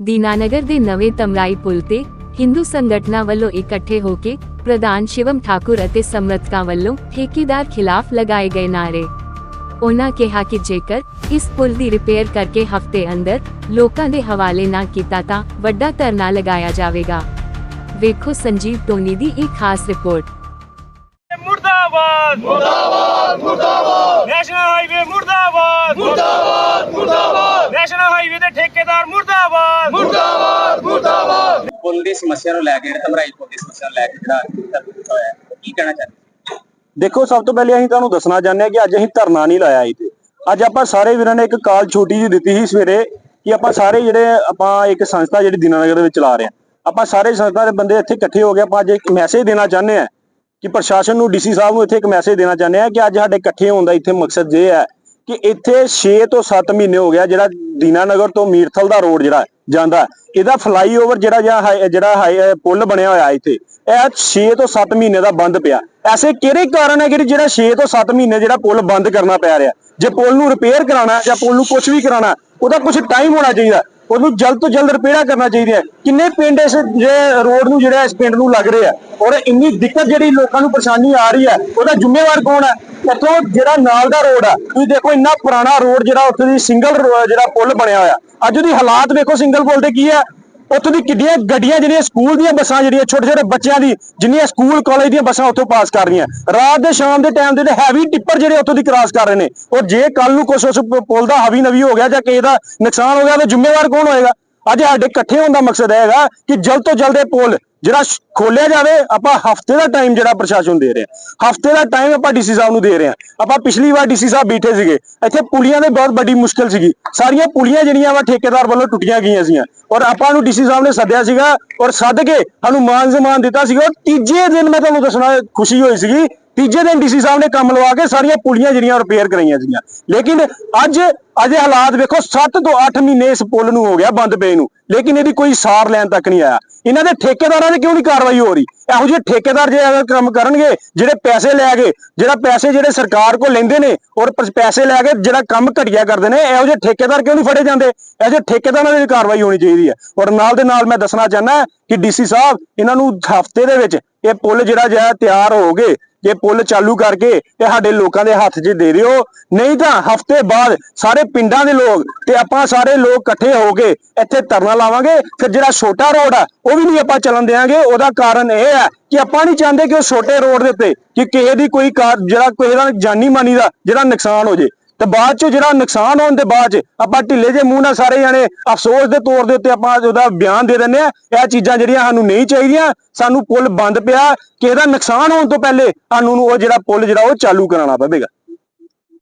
ਦੀਨਾਨਗਰ ਦੇ ਨਵੇਂ ਤਮਰਾਈ ਪੁਲ ਤੇ ਹਿੰਦੂ ਸੰਗਠਨਾਂ ਵੱਲੋਂ ਇਕੱਠੇ ਹੋ ਕੇ ਪ੍ਰਧਾਨ ਸ਼ਿਵਮ ਠਾਕੁਰ ਅਤੇ ਸਮਰਥਕਾਂ ਵੱਲੋਂ ਠੇਕੇਦਾਰ ਖਿਲਾਫ ਲਗਾਏ ਗਏ ਨਾਅਰੇ। ਉਹਨਾਂ ਕਿਹਾ ਕਿ ਜੇਕਰ ਇਸ ਪੁਲ ਦੀ ਰਿਪੇਅਰ ਕਰਕੇ ਹਫ਼ਤੇ ਅੰਦਰ ਲੋਕਾਂ ਦੇ ਹਵਾਲੇ ਨਾ ਕੀਤਾ ਤਾਂ ਵੱਡਾ ਧਰਨਾ ਲਗਾਇਆ ਜਾਵੇਗਾ। ਵੇਖੋ ਸੰਜੀਵ ਟੋਨੀ ਦੀ ਇੱਕ ਖਾਸ ਰਿਪੋਰਟ। ਮੁਰਦਾਬਾਦ! ਮੁਰਦਾਬਾਦ ਨੈਸ਼ਨਲ ਹਾਈਵੇ ਮੁਰਦਾਬਾਦ ਮੁਰਦਾਬਾਦ ਮੁਰਦਾਬਾਦ ਨੈਸ਼ਨਲ ਹਾਈਵੇ ਦੇ ਠੇਕੇਦਾਰ ਮੁਰਦਾਬਾਦ ਪੁਲ ਦੀ ਸਮੱਸਿਆ ਨੂੰ ਲੈ ਕੇ, ਜਿਹੜਾ ਧਮਰਾਈ ਪੁਲ ਦੀ ਸਮੱਸਿਆ ਨੂੰ ਲੈ ਕੇ ਜਿਹੜਾ ਧਰਨਾ ਹੋਇਆ ਕੀ ਕਹਿਣਾ ਚਾਹੁੰਦੇ ਦੇਖੋ, ਸਭ ਤੋਂ ਪਹਿਲੇ ਅਸੀਂ ਤੁਹਾਨੂੰ ਦੱਸਣਾ ਚਾਹੁੰਦੇ ਹਾਂ ਕਿ ਅੱਜ ਅਸੀਂ ਧਰਨਾ ਨਹੀਂ ਲਾਇਆ ਇੱਥੇ ਅੱਜ ਆਪਾਂ ਸਾਰੇ ਵੀਰਾਂ ਨੇ ਇੱਕ ਕਾਲ ਛੋਟੀ ਜਿਹੀ ਦਿੱਤੀ ਸੀ ਸਵੇਰੇ ਕਿ ਆਪਾਂ ਸਾਰੇ ਜਿਹੜੇ ਆਪਾਂ ਇੱਕ ਸੰਸਥਾ ਜਿਹੜੀ ਦੀਨਾਨਗਰ ਦੇ ਵਿੱਚ ਚਲਾ ਰਹੇ ਹਾਂ। ਆਪਾਂ ਸਾਰੇ ਸੰਸਥਾ ਦੇ ਬੰਦੇ ਇੱਥੇ ਇਕੱਠੇ ਹੋ ਗਏ ਆਪਾਂ ਅੱਜ ਇੱਕ ਮੈਸੇਜ ਦੇਣਾ ਚਾਹੁੰਦੇ ਹਾਂ ਕਿ ਪ੍ਰਸ਼ਾਸਨ ਨੂੰ, ਡੀਸੀ ਸਾਹਿਬ ਨੂੰ ਇੱਥੇ ਇੱਕ ਮੈਸੇਜ ਦੇਣਾ ਚਾਹੁੰਦੇ ਹਾਂ ਕਿ ਅੱਜ ਸਾਡੇ ਇਕੱਠੇ ਹੋਣ ਦਾ ਇੱਥੇ ਮਕਸਦ ਇਹ ਹੈ ਕਿ ਇੱਥੇ 6 ਤੋਂ 7 ਮਹੀਨੇ ਹੋ ਗਿਆ ਜਿਹੜਾ ਦੀਨਾਨਗਰ ਤੋਂ ਮੀਰਥਲ ਦਾ ਰੋਡ ਜਿਹੜਾ ਜਾਂਦਾ। ਇਹਦਾ ਫਲਾਈਓਵਰ ਜਿਹੜਾ ਜਾਂ ਜਿਹੜਾ ਪੁਲ ਬਣਿਆ ਹੋਇਆ ਇੱਥੇ, ਇਹ 6 ਤੋਂ 7 ਮਹੀਨੇ ਦਾ ਬੰਦ ਪਿਆ। ਐਸੇ ਕਿਹੜੇ ਕਾਰਨ ਹੈ ਕਿ ਜਿਹੜਾ 6 ਤੋਂ 7 ਮਹੀਨੇ ਜਿਹੜਾ ਪੁਲ ਬੰਦ ਕਰਨਾ ਪੈ ਰਿਹਾ? ਜੇ ਪੁਲ ਨੂੰ ਰਿਪੇਅਰ ਕਰਾਉਣਾ ਜਾਂ ਪੁਲ ਨੂੰ ਕੁਝ ਵੀ ਕਰਾਉਣਾ ਉਹਦਾ ਕੁਝ ਟਾਈਮ ਹੋਣਾ ਚਾਹੀਦਾ। ਉਹਨੂੰ ਜਲਦ ਤੋਂ ਜਲਦ ਰਿਪੇਅਰ ਕਰਨਾ ਚਾਹੀਦਾ ਕਿੰਨੇ ਪਿੰਡ ਇਸ ਜੇ ਰੋਡ ਨੂੰ ਜਿਹੜਾ ਇਸ ਪਿੰਡ ਨੂੰ ਲੱਗ ਰਿਹਾ ਔਰ ਇੰਨੀ ਦਿੱਕਤ ਜਿਹੜੀ ਲੋਕਾਂ ਨੂੰ ਪਰੇਸ਼ਾਨੀ ਆ ਰਹੀ ਹੈ, ਉਹਦਾ ਜ਼ਿੰਮੇਵਾਰ ਕੌਣ ਹੈ? ਇੱਥੋਂ ਜਿਹੜਾ ਨਾਲ ਦਾ ਰੋਡ ਆ, ਤੁਸੀਂ ਦੇਖੋ ਇੰਨਾ ਪੁਰਾਣਾ ਰੋਡ ਜਿਹੜਾ ਉੱਥੇ ਦੀ ਸਿੰਗਲ ਜਿਹੜਾ ਪੁਲ ਬਣਿਆ ਹੋਇਆ ਅੱਜ ਦੀ ਹਾਲਾਤ ਵੇਖੋ ਸਿੰਗਲ ਪੁਲ ਤੇ ਕੀ ਹੈ? ਉੱਥੋਂ ਦੀ ਕਿੱਡੀਆਂ ਗੱਡੀਆਂ ਜਿਹੜੀਆਂ ਸਕੂਲ ਦੀਆਂ ਬੱਸਾਂ ਜਿਹੜੀਆਂ ਛੋਟੇ ਛੋਟੇ ਬੱਚਿਆਂ ਦੀ, ਜਿੰਨੀਆਂ ਸਕੂਲ ਕਾਲਜ ਦੀਆਂ ਬੱਸਾਂ ਉੱਥੋਂ ਪਾਸ ਕਰ ਰਹੀਆਂ। ਰਾਤ ਦੇ ਸ਼ਾਮ ਦੇ ਟਾਈਮ ਦੇ ਤੇ ਹੈਵੀ ਟਿੱਪਰ ਜਿਹੜੇ ਉੱਥੋਂ ਦੀ ਕ੍ਰਾਸ ਕਰ ਰਹੇ ਨੇ। ਔਰ ਜੇ ਕੱਲ ਨੂੰ ਕੁਛ ਉਸ ਪੁਲ ਦਾ ਹਵੀ ਨਵੀ ਹੋ ਗਿਆ ਜਾਂ ਕਿਸੇ ਦਾ ਨੁਕਸਾਨ ਹੋ ਗਿਆ ਤਾਂ ਜ਼ਿੰਮੇਵਾਰ ਕੌਣ ਹੋਏਗਾ? ਅੱਜ ਸਾਡੇ ਇਕੱਠੇ ਹੋਣ ਦਾ ਮਕਸਦ ਇਹ ਹੈਗਾ ਕਿ ਜਲਦ ਤੋਂ ਜਲਦ ਇਹ ਪੁਲ ਜਿਹੜਾ ਖੋਲਿਆ ਜਾਵੇ, ਆਪਾਂ ਹਫ਼ਤੇ ਦਾ ਟਾਈਮ ਜਿਹੜਾ ਪ੍ਰਸ਼ਾਸਨ ਨੂੰ ਦੇ ਰਹੇ। ਹਫ਼ਤੇ ਦਾ ਟਾਈਮ ਆਪਾਂ ਡੀਸੀ ਸਾਹਿਬ ਨੂੰ ਦੇ ਰਹੇ ਹਾਂ। ਆਪਾਂ ਪਿਛਲੀ ਵਾਰ ਡੀਸੀ ਸਾਹਿਬ ਬੈਠੇ ਸੀਗੇ। ਇੱਥੇ ਪੁਲੀਆਂ ਦੇ ਬਹੁਤ ਵੱਡੀ ਮੁਸ਼ਕਲ ਸੀਗੀ। ਸਾਰੀਆਂ ਪੁਲੀਆਂ ਜਿਹੜੀਆਂ ਵਾ ਠੇਕੇਦਾਰ ਵੱਲੋਂ ਟੁੱਟੀਆਂ ਗਈਆਂ ਸੀਆਂ। ਔਰ ਆਪਾਂ ਨੂੰ ਡੀਸੀ ਸਾਹਿਬ ਨੇ ਸੱਦਿਆ ਸੀਗਾ ਔਰ ਸੱਦ ਕੇ ਸਾਨੂੰ ਮਾਨ ਜ਼ਮਾਨ ਦਿੱਤਾ ਸੀਗਾ। ਔਰ ਤੀਜੇ ਦਿਨ ਮੈਂ ਤੁਹਾਨੂੰ ਦੱਸਣਾ, ਖੁਸ਼ੀ ਹੋਈ ਸੀਗੀ ਤੀਜੇ ਦਿਨ ਡੀਸੀ ਸਾਹਿਬ ਨੇ ਕੰਮ ਲਵਾ ਕੇ ਸਾਰੀਆਂ ਪੁਲੀਆਂ ਜਿਹੜੀਆਂ ਰਿਪੇਅਰ ਕਰਾਈਆਂ ਸੀਗੀਆਂ। ਲੇਕਿਨ ਅੱਜ, ਅਜੇ ਹਾਲਾਤ ਵੇਖੋ 7 ਤੋਂ 8 ਮਹੀਨੇ ਇਸ ਪੁਲ ਨੂੰ ਹੋ ਗਿਆ ਬੰਦ ਪਏ ਨੂੰ। ਲੇਕਿਨ ਇਹਦੀ ਕੋਈ ਸਾਰ ਲੈਣ ਤੱਕ ਨਹੀਂ ਆਇਆ। ਇਹਨਾਂ ਦੇ ਠੇਕੇਦਾਰਾਂ ਦੇ ਕਿਉਂ ਨਹੀਂ ਕਾਰਵਾਈ ਹੋ ਰਹੀ? ਇਹੋ ਜਿਹੇ ਠੇਕੇਦਾਰ ਜੇ ਅਗਰ ਕੰਮ ਕਰਨਗੇ, ਜਿਹੜੇ ਪੈਸੇ ਲੈ ਕੇ, ਜਿਹੜਾ ਪੈਸੇ ਜਿਹੜੇ ਸਰਕਾਰ ਕੋਲ ਲੈਂਦੇ ਨੇ, ਔਰ ਪੈਸੇ ਲੈ ਕੇ ਜਿਹੜਾ ਕੰਮ ਘਟੀਆ ਕਰਦੇ ਨੇ, ਇਹੋ ਜਿਹੇ ਠੇਕੇਦਾਰ ਕਿਉਂ ਨਹੀਂ ਫੜੇ ਜਾਂਦੇ? ਇਹੋ ਜਿਹੇ ਠੇਕੇਦਾਰਾਂ ਦੀ ਕਾਰਵਾਈ ਹੋਣੀ ਚਾਹੀਦੀ ਹੈ। ਔਰ ਨਾਲ ਦੇ ਨਾਲ ਮੈਂ ਦੱਸਣਾ ਚਾਹੁੰਦਾ ਕਿ ਡੀਸੀ ਸਾਹਿਬ, ਇਹਨਾਂ ਨੂੰ ਹਫ਼ਤੇ ਦੇ ਵਿੱਚ ਇਹ ਪੁਲ ਜਿਹੜਾ ਜਿਹੜਾ ਤਿਆਰ ਹੋ ਗਏ ਇਹ ਪੁਲ ਚਾਲੂ ਕਰਕੇ ਇਹ ਸਾਡੇ ਲੋਕਾਂ ਦੇ ਹੱਥ 'ਚ ਦੇ ਦਿਓ। ਨਹੀਂ ਤਾਂ ਹਫ਼ਤੇ ਬਾਅਦ ਸਾਰੇ ਪਿੰਡਾਂ ਦੇ ਲੋਕ ਤੇ ਆਪਾਂ ਸਾਰੇ ਲੋਕ ਇਕੱਠੇ ਹੋ ਕੇ ਇੱਥੇ ਧਰਨਾ ਲਾਵਾਂਗੇ। ਫਿਰ ਜਿਹੜਾ ਛੋਟਾ ਰੋਡ ਆ, ਉਹ ਵੀ ਨਹੀਂ ਆਪਾਂ ਚੱਲਣ ਦੇਵਾਂਗੇ ਉਹਦਾ ਕਾਰਨ ਇਹ ਹੈ ਕਿ ਆਪਾਂ ਨਹੀਂ ਚਾਹੁੰਦੇ ਕਿ ਉਹ ਛੋਟੇ ਰੋਡ ਦੇ ਉੱਤੇ ਕਿ ਕਿਸੇ ਦੀ ਕੋਈ ਕਾਰ- ਜਿਹੜਾ ਕਿਸੇ ਦਾ ਜਾਨੀ ਮਾਨੀ ਦਾ ਜਿਹੜਾ ਨੁਕਸਾਨ ਹੋ ਜੇ। ਤੇ ਬਾਅਦ ਚ ਜਿਹੜਾ ਨੁਕਸਾਨ ਹੋਣ ਦੇ ਬਾਅਦ ਚ ਆਪਾਂ ਢਿੱਲੇ ਜੇ ਮੂੰਹ ਨਾਲ ਸਾਰੇ ਜਾਣੇ ਅਫਸੋਸ ਦੇ ਤੌਰ ਦੇ ਉੱਤੇ ਆਪਾਂ ਉਹਦਾ ਬਿਆਨ ਦੇ ਦਿੰਦੇ ਆ ਇਹ ਚੀਜ਼ਾਂ ਜਿਹੜੀਆਂ ਸਾਨੂੰ ਨਹੀਂ ਚਾਹੀਦੀਆਂ, ਸਾਨੂੰ ਪੁਲ ਬੰਦ ਪਿਆ, ਕਿ ਇਹਦਾ ਨੁਕਸਾਨ ਹੋਣ ਤੋਂ ਪਹਿਲੇ ਸਾਨੂੰ ਉਹ ਜਿਹੜਾ ਪੁਲ ਜਿਹੜਾ ਉਹ ਚਾਲੂ ਕਰਾਉਣਾ ਪਵੇਗਾ।